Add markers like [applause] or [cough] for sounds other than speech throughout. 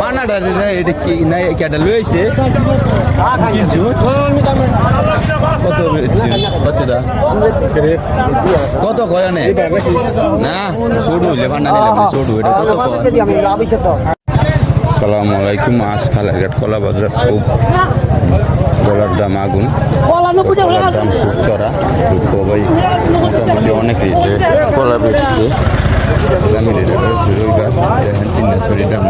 পানাটা এটা কি, না কেটা লইছে? কিনছু কত বেচছি? কতটা? কত কয় নে না, ছোটু হইলে পান্না নিলাম ছোটু এটা কত কয়? সালামু আলাইকুম, আজ খালারঘাট কলা বাজার খুব গলার দাম আগুন। কলার দাম খুব চড়া সবাই মোটামুটি অনেক রেটে কলা রেটে বেড়েছে রবিবার দেখেন তিন শরীর দাম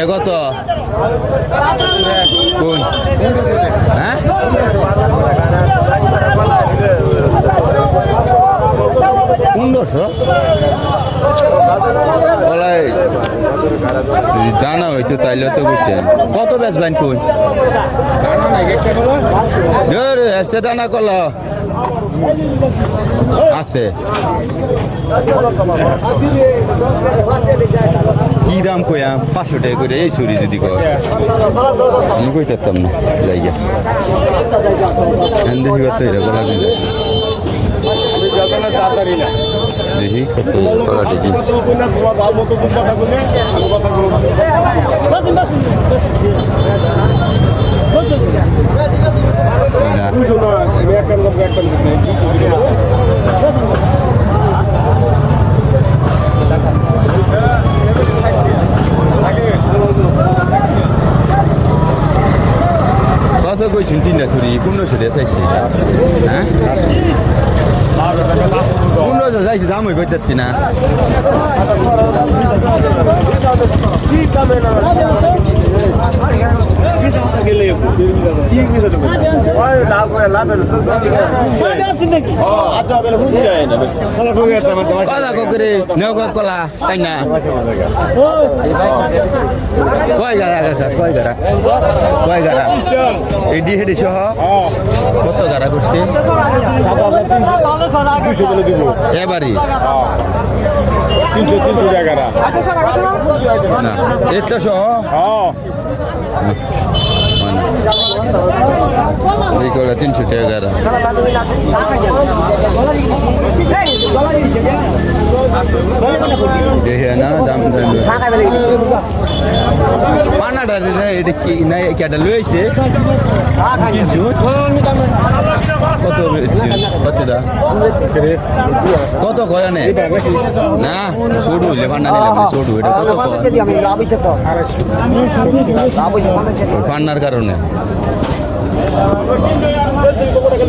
কিনে কত? কোন? হ্যাঁ? পনেরোশো কলাই দানা হইতো তাইলে তো বুঝতেন কত বেচবেন কোন ধরে, এসে দানা কল। আছে। কি দাম কইয়া পাঁচশো টাকা করে এই চুরি যদি কয় আমি কই থাকতাম না জায়গা দেখি কত কলা দিলে দেখি কত কত কইছেন তিনটা ছুরি পনেরোশো দিয়ে চাইছি। হ্যাঁ? পনেরোশো চাইছি দাম হয়ে করতেছি না। কলা করে নেও কলা তাই না কয় গাড়া কয় গাড়া কয় গাড়া এই ডি হেডি সহ কত গাড়া করছে এবারই তিনশো তিনশো না। এটা সহ? মানে এই কলা তিনশো টাকা গাড়া দেখে না দাম দাম পানাটা এটা কি, না কেটা লইছে? কিনছু কত? কতটা? কত কয় নে না, ছোট হইলে পান্না নিলাম ছোটু এটা কত পান্নার কারণে।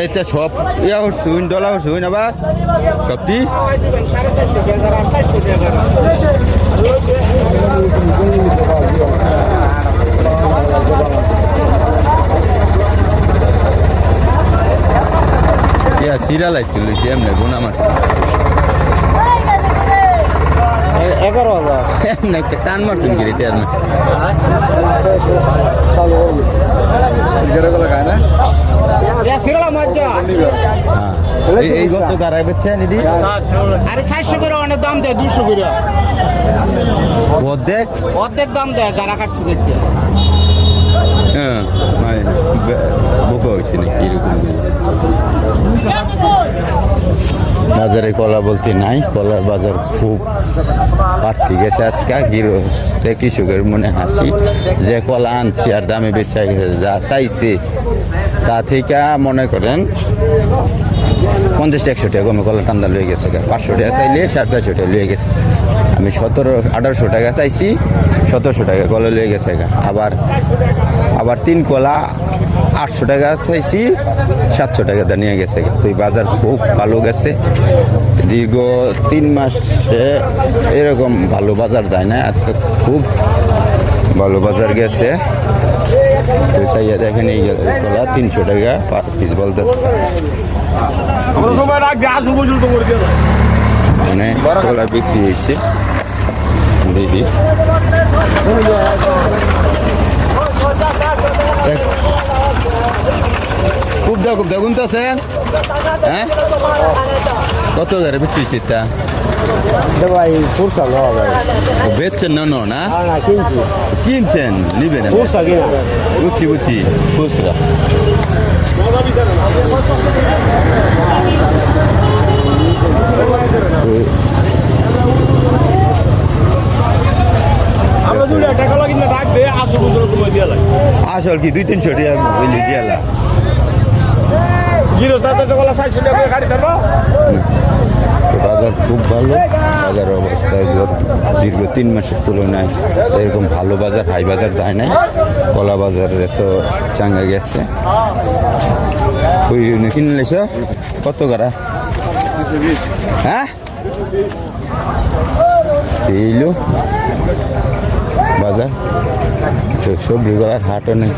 এইটা সব ইয়া হচ্ছুন ডলা হচ্ছুন আবার সবটি সিরা লাগছিল এমনি গুণা মারছে। এগারো হাজার। [laughs] এমনি একটা টান মারছেন কি রে টিয়ার মে সিরালা হ্যাঁ এই- এই গত গাড়াই বেচছেন এটি আরে চারশো করে অনেক দাম দেয় দুশো করে। অর্ধেক? অর্ধেক দাম দেয় গাড়া কাটছে দেখতে। হ্যাঁ বোকা হয়েছে নাকি এরকম? বাজারে কলা বলতে নাই, কলার বাজার খুব বাড়তি গেছে আজকে, গৃহস্থে কৃষকের মনে হাসি যে কলা আনছি আর দামে বেচা যা চাইছে। তা থেকে মনে করেন পঞ্চাশ একশো টাকা কমে কলা টান্দা লয়ে গেছে। পাঁচশো টাকা চাইলে সাড়ে চারশো টাকা লয়ে গেছে আমি সতেরো, আঠারোশো টাকা চাইছি, সতেরোশো টাকা কলা লয়ে গেছে। আবার আবার তিন কলা আটশো টাকা চাইছি, সাতশো টাকা নিয়ে গেছে। তো বাজার খুব ভালো গেছে দীর্ঘ তিন মাসে এরকম ভালো বাজার যায় না আজকে খুব ভালো বাজার গেছে। তো চাইয়া দেখেন এই কলা তিনশো টাকা পার পিস বলতেছে। মানে কলা বিক্রি হয়েছে। দেখি। দেখুন তো আছেন হ্যাঁ? কত হাজারে বিক্রি তা ভাই ফুরসা লো ভাই। বেচছেন না না না? না না কিনছি। কিনছেন? নিবেন ফুরসা কিনা বুঝছি বুঝছি খুচরা আমরা দুইটা টাকা লাগিয়ে রাখবে আসল দিয়ে কি? দুই তিনশো টাকা বুঝলি দিয়ালা জিরো সাত টাকা সাতশো টাকা গাড়ি ধরবো তো বাজার খুব ভালো বাজার অবস্থা এগুলো দীর্ঘ তিন মাসের তুলনায় এরকম ভালো বাজার, হাই বাজার যায় নাই। কলা বাজার এত চাঙ্গা গেছে। ওই কত করা? হ্যাঁ? বাজার। তো সবজি করার হাট অনেক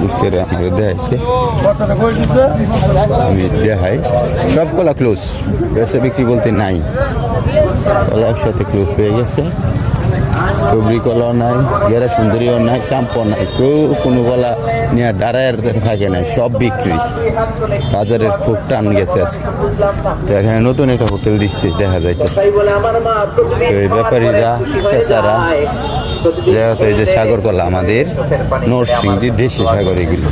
লোকের আমাকে দেখাইছে আমি দেখাই সব কলা ক্লোজ বেসে বিক্রি বলতে নাই কলা একসাথে ক্লোজ হয়ে গেছে সবরি কলাও নাই গেরা সুন্দরীও নাই চাম্পও নাই কেউ কোনো কলা নিয়ে দাঁড়ায় থাকে না, সব বিক্রি। বাজারের খুব টান গেছে আজকে। তো এখানে নতুন একটা হোটেল দিচ্ছে, দেখা যাইতেছে। তো এই ব্যাপারীরা, তারা যেহেতু এই যে সাগর কলা আমাদের, নরসিংদী দেশি সাগর দেখেন।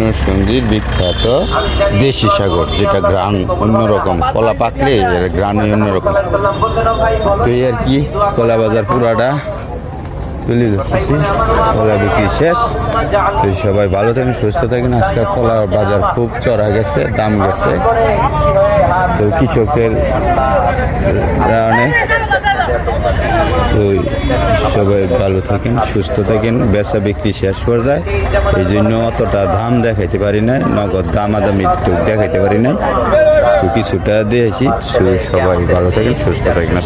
নরসিংদীর বিখ্যাত দেশি সাগর, যেটা গ্রাম অন্যরকম। কলা পাকলে গ্রামে অন্যরকম। তো এই আর কি কলা বাজার পুরাটা তুলে ধরতেছি কলা বিক্রি শেষ। সবাই ভালো থাকেন, সুস্থ থাকেন। আজকে কলা বাজার খুব চড়া গেছে, দাম গেছে। তো কৃষকের কারণে সবাই ভালো থাকেন, সুস্থ থাকেন। বেচা বিক্রি শেষ পর্যায়ে। এই জন্য অতটা দাম দেখাইতে পারি না নগদ দামাদামি দেখাইতে পারি না তো কিছুটা দিয়েছি। সবাই ভালো থাকেন, সুস্থ থাকেন।